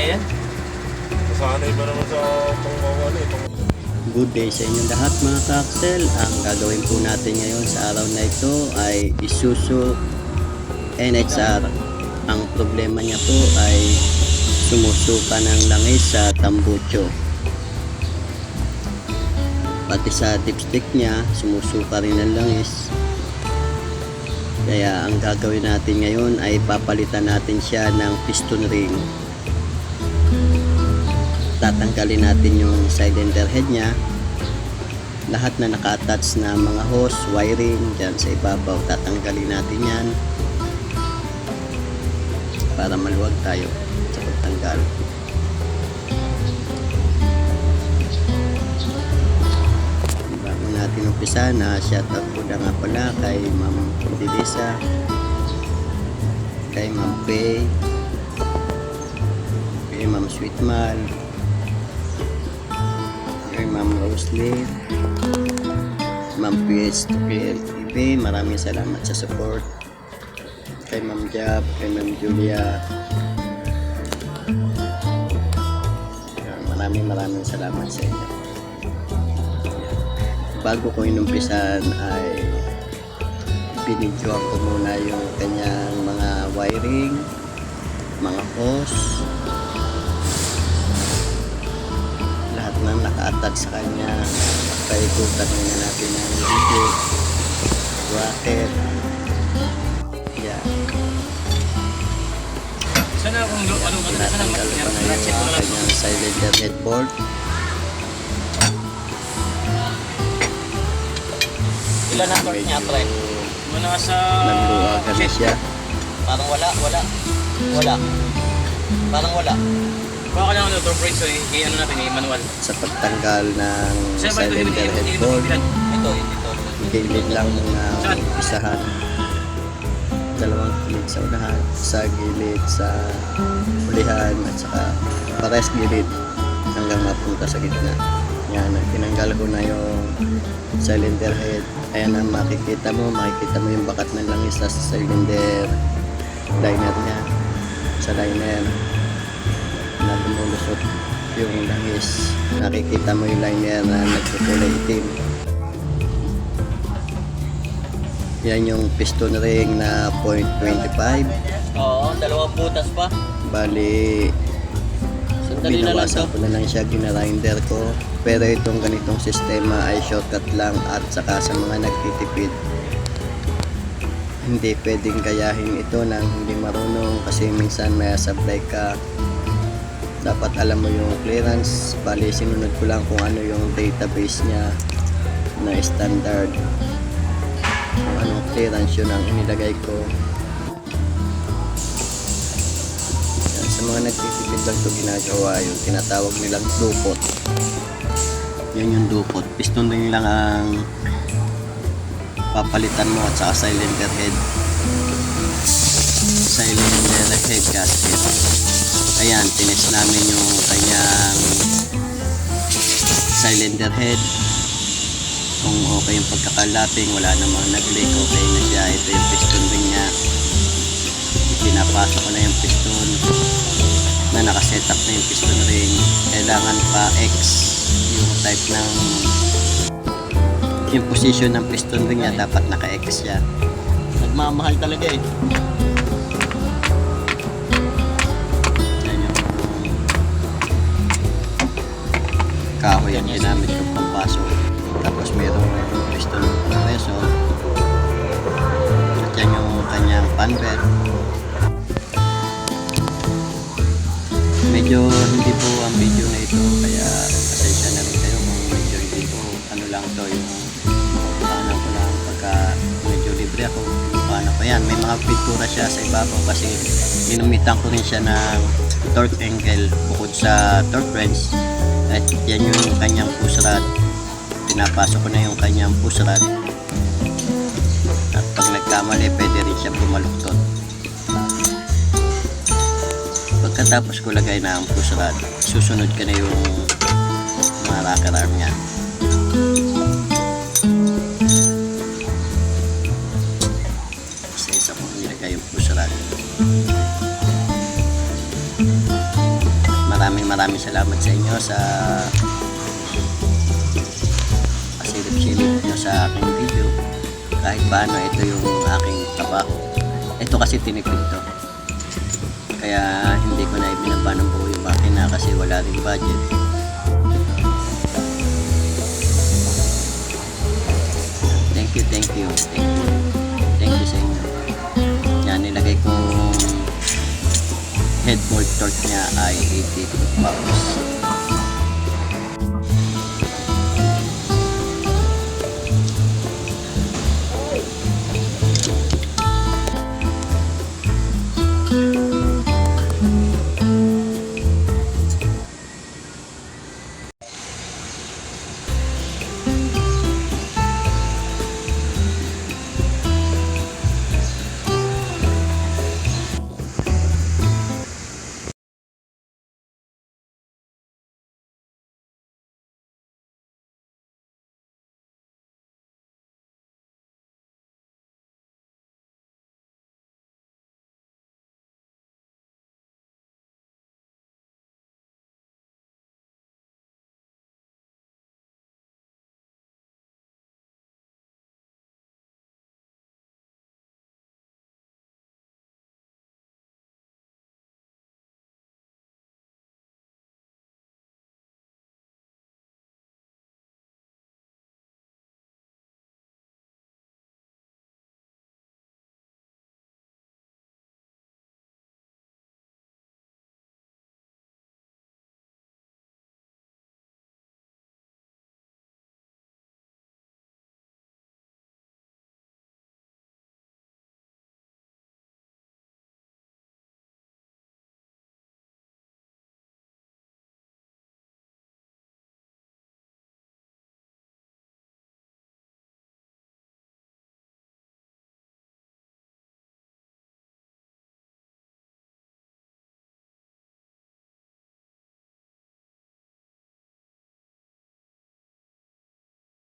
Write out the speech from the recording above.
yan? Sanay ba naman sa pangwawala eh. Pang... Good day sa inyong lahat mga kaksel. Ang gagawin po natin ngayon sa araw na ito ay Isuzu NXR. Ang problema niya po ay sumusuka ng langis sa tambucho. Pati sa dipstick niya, sumusuka rin ng langis. Kaya ang gagawin natin ngayon ay papalitan natin siya ng piston ring tatanggalin natin yung cylinder head niya. Lahat na naka-attach na mga hose, wiring dyan sa ibabaw tatanggalin natin yan. Para maluwag tayo sa pagtanggal. Bago natin umpisa na shoutout po na nga pala kay Ma'am Delisa kay Ma'am Pay kay Ma'am Sweetmal Ma'am Roslyn, Ma'am PH to PLTV, maraming salamat sa support. Kay Ma'am Jab, kay Ma'am Julia. Maraming maraming salamat sa inyo. Bago ko inumpisan ay binidyoan ko muna yung kanyang mga wiring, mga hose, ng naka-attach sa kanya paikutan muna natin ng video bracket yan Sana kung ano ano ano tinatanggal pa na check yung na lang. kanyang cylinder headboard Ilan ang torque niya, pre? Muna sa... na siya Parang wala, wala. Wala. Parang wala. Baka lang ano, torque brake, so i- ano natin, i-manual. sa pagtanggal ng Saan ba ito? cylinder Ito, headboard ito, ito, ito. gilid lang na Saan? isahan dalawang gilid sa unahan sa gilid sa ulihan at saka pares gilid hanggang mapunta sa gitna yan tinanggal ko na yung cylinder head ayan ang makikita mo makikita mo yung bakat ng langis sa cylinder liner niya sa liner na lumulusot yung langis nakikita mo yung liner na nagkukulay itim. Yan yung piston ring na .25 Oo, dalawang butas pa. bali Sandali na binawasan to. ko na lang siya ginarinder ko. Pero itong ganitong sistema ay shortcut lang at saka sa mga nagtitipid. Hindi pwedeng gayahin ito ng hindi marunong kasi minsan may sablay ka dapat alam mo yung clearance. Bali sinunod ko lang kung ano yung database niya na standard. Kung anong clearance yun ang inilagay ko. Yan, sa mga nagtitipid lang ito ginagawa yung tinatawag nilang dupot. Yan yung dupot. Piston lang ang papalitan mo at saka cylinder head cylinder head gasket ayan tinis namin yung kanyang cylinder head. Kung okay yung pagkakalaping wala namang nag-leak okay na siya. Ito yung piston ring niya. Pinapasok ko na yung piston na nakaset up na yung piston ring. Kailangan pa X yung type ng yung position ng piston ring niya. Dapat naka-X siya. Nagmamahal talaga eh kahoy ang ginamit ko pampasok tapos mayroong piston compressor at yan yung kanyang fan belt medyo hindi po ang video na ito kaya pasensya na rin kayo kung medyo hindi po ano lang to yung paano ko lang pagka medyo libre ako paano ko yan. May mga pintura siya sa ibabaw kasi inumitan ko rin siya ng torque angle bukod sa torque wrench at yan yung kanyang push rod pinapasok ko na yung kanyang push rod at pag nagkamali pwede rin siya bumaluktot pagkatapos ko lagay na ang push rod susunod ka na yung mga rocker arm niya sa inyo sa pasilip-silip nyo sa aking video. Kahit paano, ito yung aking trabaho. Ito kasi tinipid to. Kaya hindi ko na ibinaba ng buo yung makina kasi wala rin budget. headboard torque niya ay 80 pounds.